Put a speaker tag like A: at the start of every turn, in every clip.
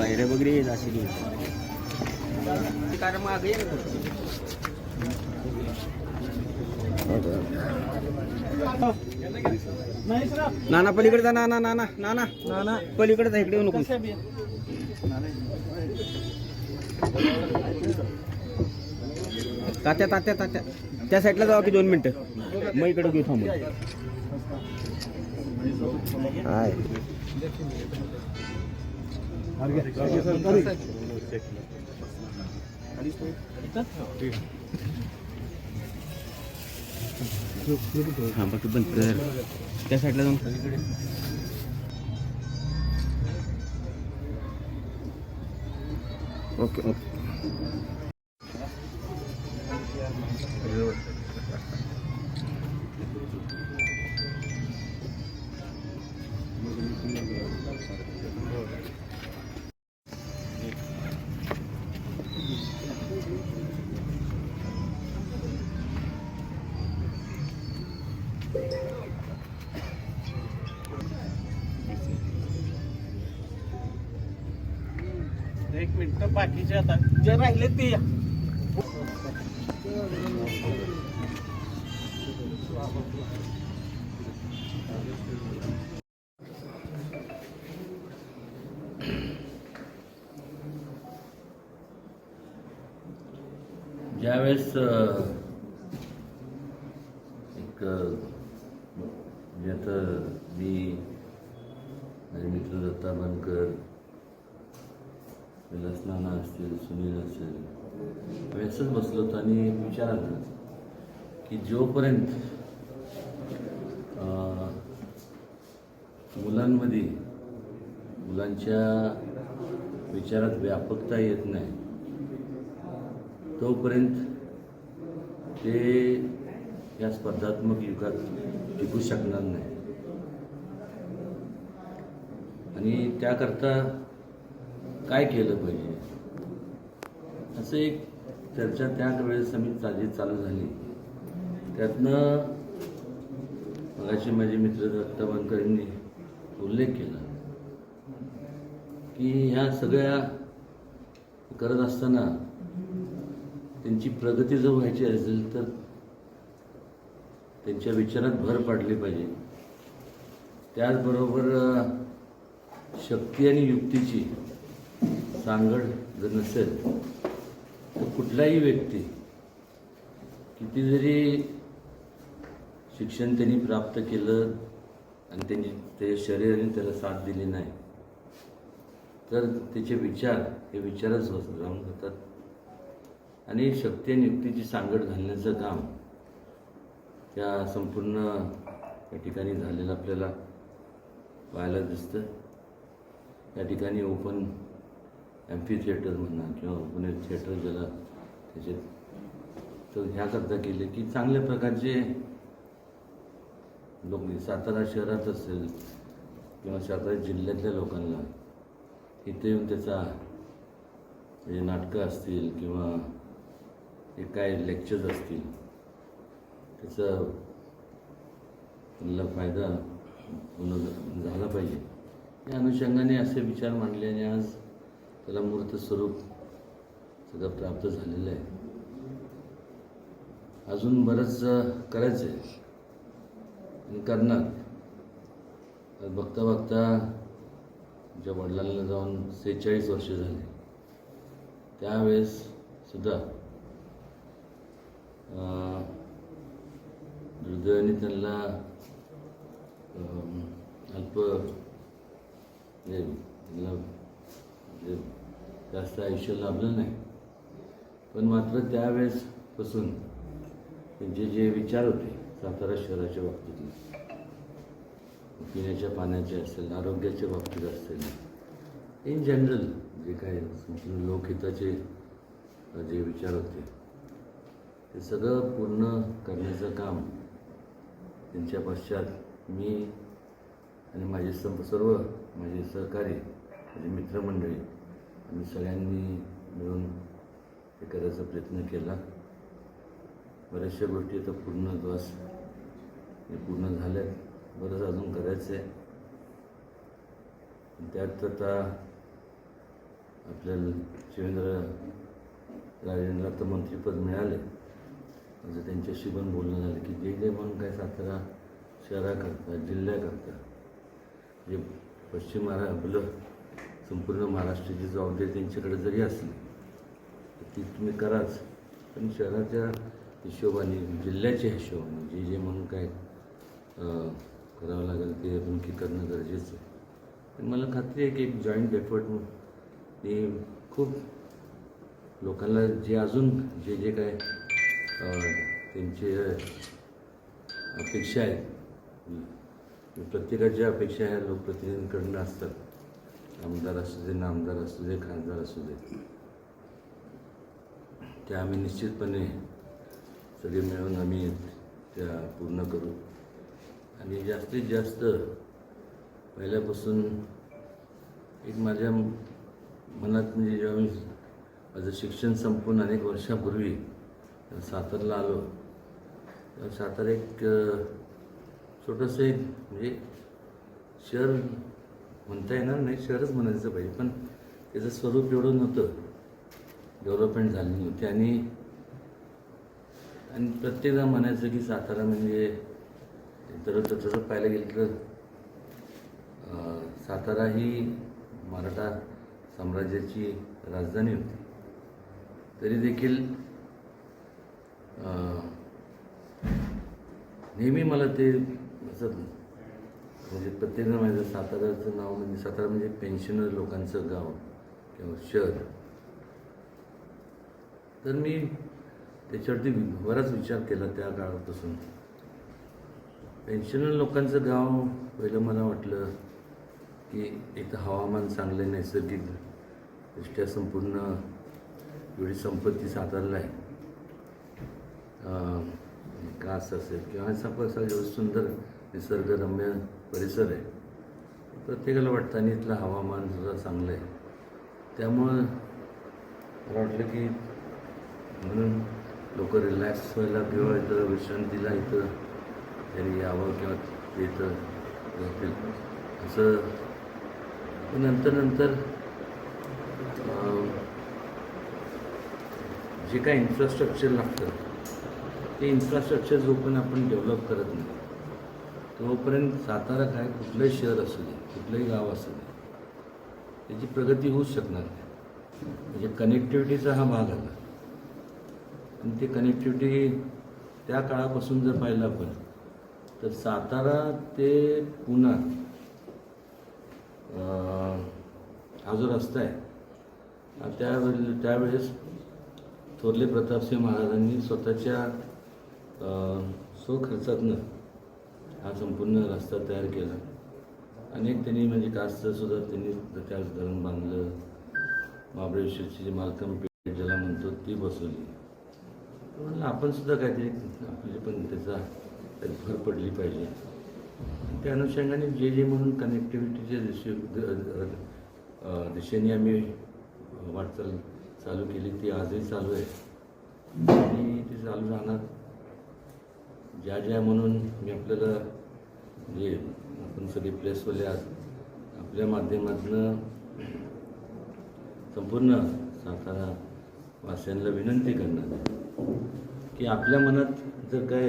A: पायऱ्या वगैरे येत असेल कारण मागे नाना पलीकडे जा नाना नाना नाना. नाना. पलीकडे जा इकडे येऊ नको. तात्या तात्या तात्या. त्या साईडला जावा की दोन मिनिटं? मग इकडे घेऊ थांबून. हा बाकी बंद कर त्या साईडला जाऊन ओके ओके.
B: बाकीचे आता. जे राहिले ते या.
C: ज्यावेळेस एक ज्यात म्हणजे मी माझे मित्र दत्ता बनकर विलास असतील सुनील असेल आम्ही बसलो होतो आणि एक विचार की जोपर्यंत मुलांमध्ये मुलांच्या विचारात व्यापकता येत नाही तोपर्यंत ते या स्पर्धात्मक युगात टिकू शकणार नाही. आणि त्याकरता काय केलं पाहिजे? असं एक चर्चा त्याच वेळेस आम्ही चाली चालू झाली. त्यातनं मगाशी माझे मित्र दत्ता यांनी उल्लेख केला की ह्या सगळ्या करत असताना त्यांची प्रगती जर व्हायची असेल तर त्यांच्या विचारात भर पाडली पाहिजे. त्याचबरोबर शक्ती आणि युक्तीची सांगड जर नसेल तर कुठलाही व्यक्ती किती जरी शिक्षण त्यांनी प्राप्त केलं आणि त्यांनी ते शरीराने त्याला साथ दिली नाही तर त्याचे विचार हे विचारच राहून जातात. आणि शक्ती आणि युक्तीची सांगड घालण्याचं काम त्या संपूर्ण या ठिकाणी झालेलं आपल्याला पाहायला दिसतं. या ठिकाणी ओपन पी थिएटर म्हणा किंवा पुणे थिएटर ज्याला त्याच्यात तर ह्याकरता केले की चांगल्या प्रकारचे लोक म्हणजे सातारा शहरात असेल किंवा सातारा जिल्ह्यातल्या लोकांना इथे येऊन त्याचा म्हणजे नाटकं असतील किंवा हे काय लेक्चर्स असतील त्याचा त्यांना फायदा होणं झाला पाहिजे. या अनुषंगाने असे विचार मांडले आणि आज त्याला मूर्त स्वरूप सगळं प्राप्त झालेलं आहे. अजून बरंच करायचं आहे आणि करणार. बघता बघता ज्या वडिलांना जाऊन सेहेचाळीस वर्ष झाले. त्यावेळेस सुद्धा दुर्दैवाने त्यांना अल्प त्यांना जास्त आयुष्य लाभलं नाही. पण मात्र त्यावेळेसपासून त्यांचे जे विचार होते सातारा शहराच्या बाबतीतले पिण्याच्या पाण्याचे असेल आरोग्याच्या बाबतीत असेल इन जनरल जे काय संपूर्ण लोकहिताचे जे विचार होते ते सगळं पूर्ण करण्याचं काम त्यांच्या पश्चात मी आणि माझे संप सर्व माझे सहकारी माझे मित्रमंडळी आम्ही सगळ्यांनी मिळून हे करायचा प्रयत्न केला. बऱ्याचशा गोष्टी आता पूर्ण द्वास हे पूर्ण झाल्यात. बरंच अजून करायचं आहे त्यात आता आपल्याला शिवेंद्र राजेंद्र आता मंत्रीपद मिळाले म्हणजे त्यांच्याशी पण बोलणं झालं की जे जे म्हणून काय सातारा शहराकरता जिल्ह्याकरता जे पश्चिम महारा आपलं संपूर्ण महाराष्ट्राची जबाबदारी त्यांच्याकडे जरी असली तर ती तुम्ही कराच. पण शहराच्या हिशोबाने जिल्ह्याच्या हिशोबाने जे जे म्हणून काय करावं लागेल ते आपण की करणं गरजेचं आहे. मला खात्री आहे की एक जॉईंट एफर्ट ते खूप लोकांना जे अजून जे जे काय त्यांचे अपेक्षा आहेत प्रत्येकाच्या अपेक्षा ह्या लोकप्रतिनिधींकडनं असतात. आमदार असू दे नामदार असू दे खासदार असू दे. त्या आम्ही निश्चितपणे सगळे मिळून आम्ही त्या पूर्ण करू. आणि जास्तीत जास्त पहिल्यापासून एक माझ्या मनात म्हणजे जेव्हा मी माझं शिक्षण संपून अनेक वर्षापूर्वी सातारला आलो तेव्हा सातारा एक छोटंसं एक म्हणजे शहर म्हणता येणार नाही शहरच म्हणायचं पाहिजे पण त्याचं स्वरूप एवढं नव्हतं. डेव्हलपमेंट झाली नव्हती. आणि आणि प्रत्येकजण म्हणायचं की सातारा म्हणजे तर तसं पाहायला गेलं तर सातारा ही मराठा साम्राज्याची राजधानी होती. तरी देखील नेहमी मला ते असं म्हणजे प्रत्येकजण माझं साताराचं नाव म्हणजे सातारा म्हणजे पेन्शनर लोकांचं गाव किंवा शहर. तर मी त्याच्यावरती बराच विचार केला त्या काळापासून. पेन्शनर लोकांचं गाव पहिलं मला वाटलं की एक तर हवामान चांगलं आहे नैसर्गिक दृष्ट्या संपूर्ण एवढी संपत्ती सातारला आहे. कास असेल किंवा असा सुंदर निसर्गरम्य परिसर आहे. प्रत्येकाला वाटतं आणि इथलं हवामान सुद्धा चांगलं आहे. त्यामुळं मला वाटलं की म्हणून लोक रिलॅक्स व्हायला किंवा इथं विश्रांतीला इथं त्यांनी यावं किंवा इथं असं नंतर नंतर जे काय इन्फ्रास्ट्रक्चर लागतं ते इन्फ्रास्ट्रक्चर जोपर्यंत आपण डेव्हलप करत नाही. तोपर्यंत सातारा काय कुठलंही शहर असू दे कुठलंही गाव असू दे त्याची प्रगती होऊच शकणार नाही. म्हणजे कनेक्टिव्हिटीचा हा भाग आला आणि ते कनेक्टिव्हिटी त्या काळापासून जर पाहिलं आपण तर सातारा ते पुणा हा जो रस्ता आहे हा त्यावेळे त्यावेळेस थोरले प्रतापसिंह महाराजांनी स्वतःच्या स्वखर्चातनं हा संपूर्ण रस्ता तयार केला. अनेक त्यांनी म्हणजे कास्टसुद्धा त्यांनी त्याच धरण बांधलं. महाबळेश्वरची जी मालकम पेठ ज्याला म्हणतो ती बसवली. म्हणलं आपण सुद्धा काहीतरी आपली पण त्याचा त्यात भर पडली पाहिजे. त्या अनुषंगाने जे जे म्हणून कनेक्टिव्हिटीच्या दिशे दिशेने आम्ही वाटचाल चालू केली ती आजही चालू आहे. आणि ती चालू राहणार ज्या ज्या म्हणून मी आपल्याला जे आपण सगळे प्लेसवाले आहात आपल्या माध्यमातून संपूर्ण सातारा वासियांना विनंती करणार की आपल्या मनात जर काय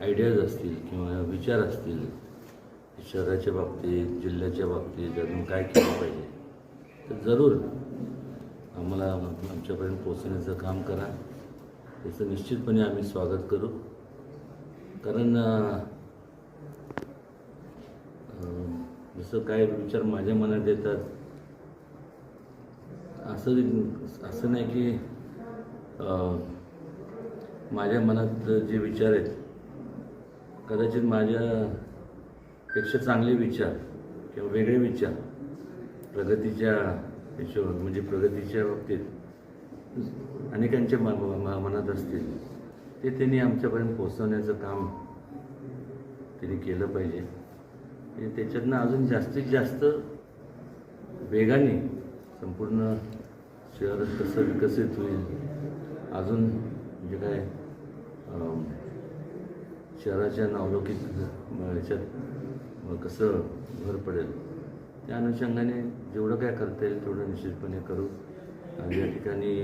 C: आयडियाज असतील किंवा विचार असतील शहराच्या बाबतीत जिल्ह्याच्या बाबतीत अजून काय केलं पाहिजे तर जरूर आम्हाला आमच्यापर्यंत पोचण्याचं काम करा. त्याचं निश्चितपणे आम्ही स्वागत करू. कारण जसं काय विचार माझ्या मनात येतात असं असं नाही की माझ्या मनात जे विचार आहेत कदाचित माझ्यापेक्षा चांगले विचार किंवा वेगळे विचार प्रगतीच्या हिशोब म्हणजे प्रगतीच्या बाबतीत अनेकांच्या मा मा मनात असतील. ते त्यांनी आमच्यापर्यंत पोचवण्याचं काम त्यांनी केलं पाहिजे. आणि त्याच्यातनं अजून जास्तीत जास्त वेगाने संपूर्ण शहर कसं विकसित होईल अजून म्हणजे काय शहराच्या नावलौकिक ह्याच्यात कसं भर पडेल त्या अनुषंगाने जेवढं काय करता येईल तेवढं निश्चितपणे करू. आणि या ठिकाणी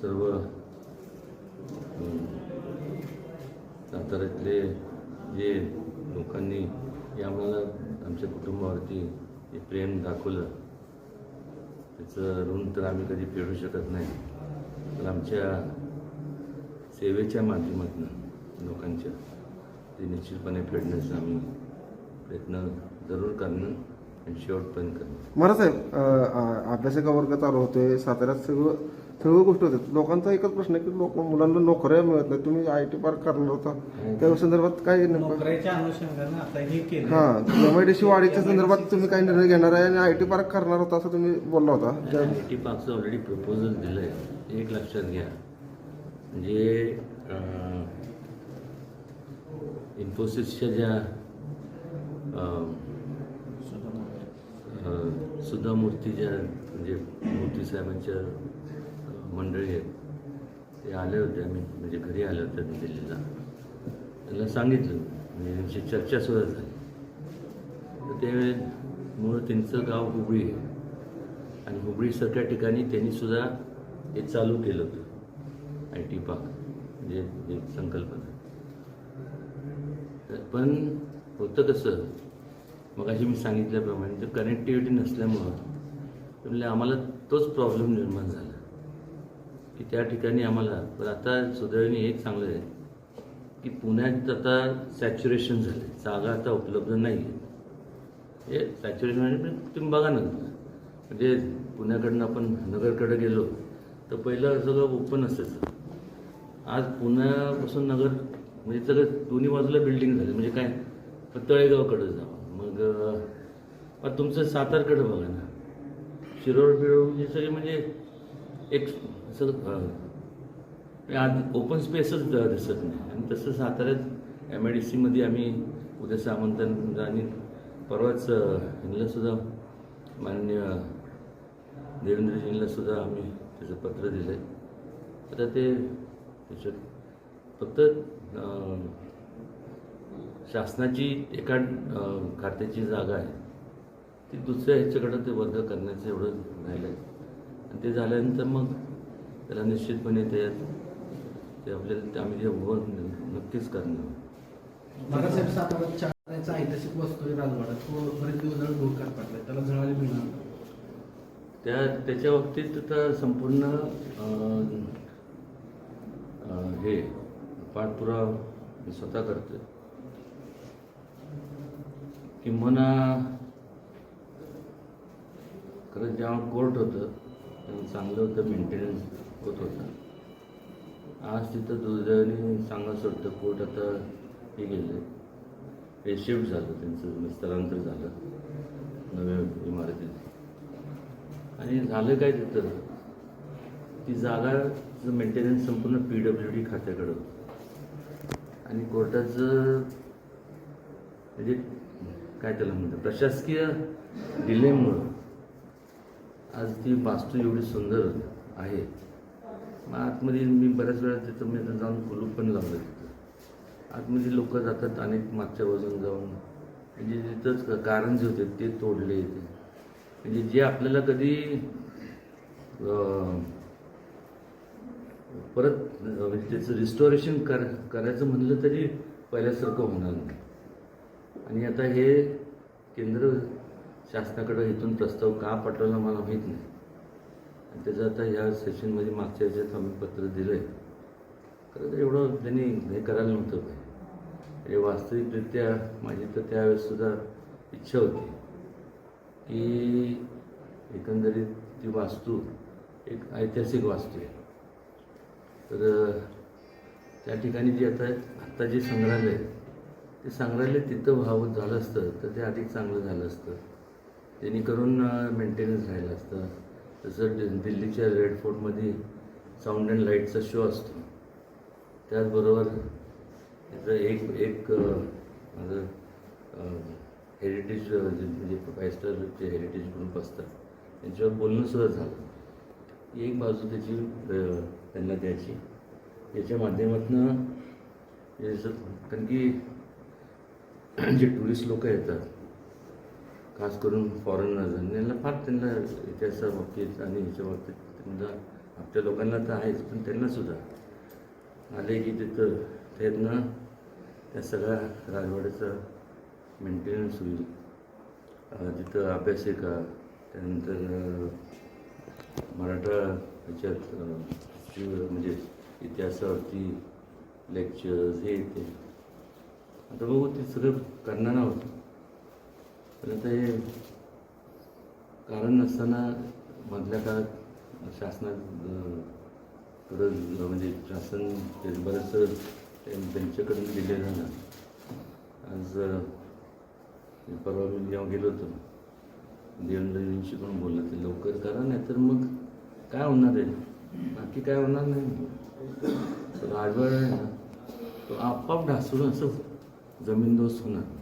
C: सर्व अं, साताऱ्यातले जे लोकांनी हे आम्हाला आमच्या कुटुंबावरती जे प्रेम दाखवलं त्याचं ऋण तर आम्ही कधी फेडू शकत नाही. तर आमच्या सेवेच्या माध्यमातून लोकांच्या ते निश्चितपणे फेडण्याचा आम्ही प्रयत्न जरूर करणं
D: महाराज साहेब अभ्यासिका वर्ग चालू होतोय साताऱ्यात सगळं सगळं गोष्टी होतात लोकांचा एकच प्रश्न आहे की लोक मुलांना नोकऱ्या मिळत नाही तुम्ही आय टी पार्क करणार होता. त्या संदर्भात काय नेमकं?
B: नोकऱ्याच्या अनुषंगानं आता हे केलं.
D: हा एम आय डी सी वाढीच्या संदर्भात तुम्ही काय निर्णय घेणार आहे आणि आय टी पार्क करणार होता असं तुम्ही बोलला होता?
C: आय टी पार्कचं ऑलरेडी प्रपोजल दिलं आहे एक लक्षात घ्या. म्हणजे अं, इन्फोसिसच्या ज्या सुद्धा मूर्तीच्या मूर्ती ज्या म्हणजे मूर्ती साहेबांच्या मंडळी आहेत ते आले होते आम्ही म्हणजे घरी आले होते दिल्लीला. त्यांना सांगितलं म्हणजे त्यांची चर्चासुद्धा झाली. तर ते मूळ त्यांचं गाव हुबळी आहे. आणि हुबळीसारख्या ठिकाणी त्यांनी सुद्धा हे चालू केलं होतं. आय टी पार्क म्हणजे संकल्पना. तर पण होतं कसं मग अशी मी सांगितल्याप्रमाणे तर कनेक्टिव्हिटी नसल्यामुळं म्हणजे आम्हाला तोच प्रॉब्लेम निर्माण झाला. की त्या ठिकाणी आम्हाला पण आता सुदैवाने एक चांगलं आहे की पुण्यात आता सॅच्युरेशन झालं जागा आता उपलब्ध नाही आहे हे सॅच्युरेशन म्हणजे तुम्ही बघा ना. म्हणजे पुण्याकडनं आपण नगरकडे गेलो तर पहिलं सगळं ओपन असायचं. आज पुण्यापासून नगर म्हणजे सगळं दोन्ही बाजूला बिल्डिंग झाले. म्हणजे काय? तळेगावकडे जावं. मग तुमचं सातारकडे बघा ना. शिरोळ बिरोळ म्हणजे सगळे म्हणजे एक असं आज ओपन स्पेसच दिसत नाही. आणि तसं साताऱ्यात एम आय डी सीमध्ये आम्ही उद्या आमंत्रण आणि परवाच यांना सुद्धा मान्य देवेंद्रजींना सुद्धा आम्ही त्याचं पत्र दिलं आहे आता ते त्याच्यात फक्त शासनाची एका खात्याची जागा आहे. ती दुसऱ्या ह्याच्याकडं ते वर्ग करण्याचं एवढं राहिलं आहे आणि ते झाल्यानंतर मग त्याला निश्चितपणे ते ते आपल्याला ते आम्ही जे उभं नक्कीच करणार.
E: ऐतिहासिक वास्तू आहे राजवाडा. तो बरेच दिवस झाले धोक्यात पडलाय. त्याला मिळणार.
C: त्या त्याच्या बाबतीत तर संपूर्ण हे पाठपुरावा मी स्वतः करतो किंबहुना खरं जेव्हा कोर्ट होतं तेव्हा चांगलं होतं मेंटेनन्स होत होता. आज तिथं दुर्दैवाने सांगायचं वाटतं कोर्ट आता हे गेलं. रेशिफ्ट झालं त्यांचं म्हणजे स्थलांतर झालं. नव्या इमारतीत. आणि झालं काय तिथं? ती जागाचं मेंटेनन्स संपूर्ण पी डब्ल्यू डी खात्याकडं होतं. आणि कोर्टाचं म्हणजे काय त्याला म्हणतात? प्रशासकीय डिलेमुळं आज ती वास्तू एवढी सुंदर आहे. मग आतमध्ये मी बऱ्याच वेळा तिथं मी जाऊन कुलूप पण लावलं तिथं. आतमध्ये लोक जातात अनेक मागच्या बाजून जाऊन. म्हणजे तिथंच कारंजे होते ते तोडले ते. म्हणजे जे आपल्याला कधी परत म्हणजे त्याचं रिस्टोरेशन कर करायचं म्हणलं तरी पहिल्यासारखं होणार नाही. आणि आता हे केंद्र शासनाकडं इथून प्रस्ताव का पाठवला मला माहीत नाही. आणि त्याचं आता ह्या सेशनमध्ये मागच्या याच्यात आम्ही पत्र दिलं आहे खरं तर एवढं त्यांनी हे करायला नव्हतं पाहिजे म्हणजे वास्तविकरित्या माझी तर त्यावेळेससुद्धा इच्छा होती की एकंदरीत ती वास्तू एक ऐतिहासिक वास्तू आहे. तर त्या ठिकाणी जी आता आत्ता जे संग्रहालय आहे, ते संग्रहालय तिथं व्हावं झालं असतं तर ते अधिक चांगलं झालं असतं. जेणेकरून मेंटेनन्स राहिलं असतं. तसं दि- दिल्लीच्या रेड फोर्टमध्ये साऊंड अँड लाईटचा शो असतो. त्याचबरोबर त्याचं एक एक माझं हेरिटेज म्हणजे फाय स्टारचे हेरिटेज ग्रुप असतात त्यांच्यावर बोलणं सुद्धा झालं. एक बाजू त्याची त्यांना द्यायची. याच्या माध्यमातून कारण की जे टुरिस्ट लोक येतात खास करून फॉरेनर्स यांना फार त्यांना इतिहासा बाबतीत आणि ह्याच्या बाबतीत त्यांना आपल्या लोकांना तर आहेच पण त्यांना सुद्धा. आले की तिथं त्यातनं त्या सगळ्या राजवाड्याचं मेंटेनन्स होईल. तिथं अभ्यासिका त्यानंतर मराठा ह्याच्यात म्हणजे इतिहासावरती लेक्चर्स हे ते. आता बघू ते सगळं करणार आहोत पण आता हे कारण नसताना मधल्या काळात शासनात म्हणजे शासन ते बरंचसं त्यांच्याकडून दिले झालं आज परवा मी जेव्हा गेलो होतो देवेंद्रजींशी पण बोललं ते लवकर करा नाही तर मग काय होणार आहे? बाकी काय होणार नाही. तो आहे ना तो आपोआप ढासळून असं जमीनदोस्त होणार.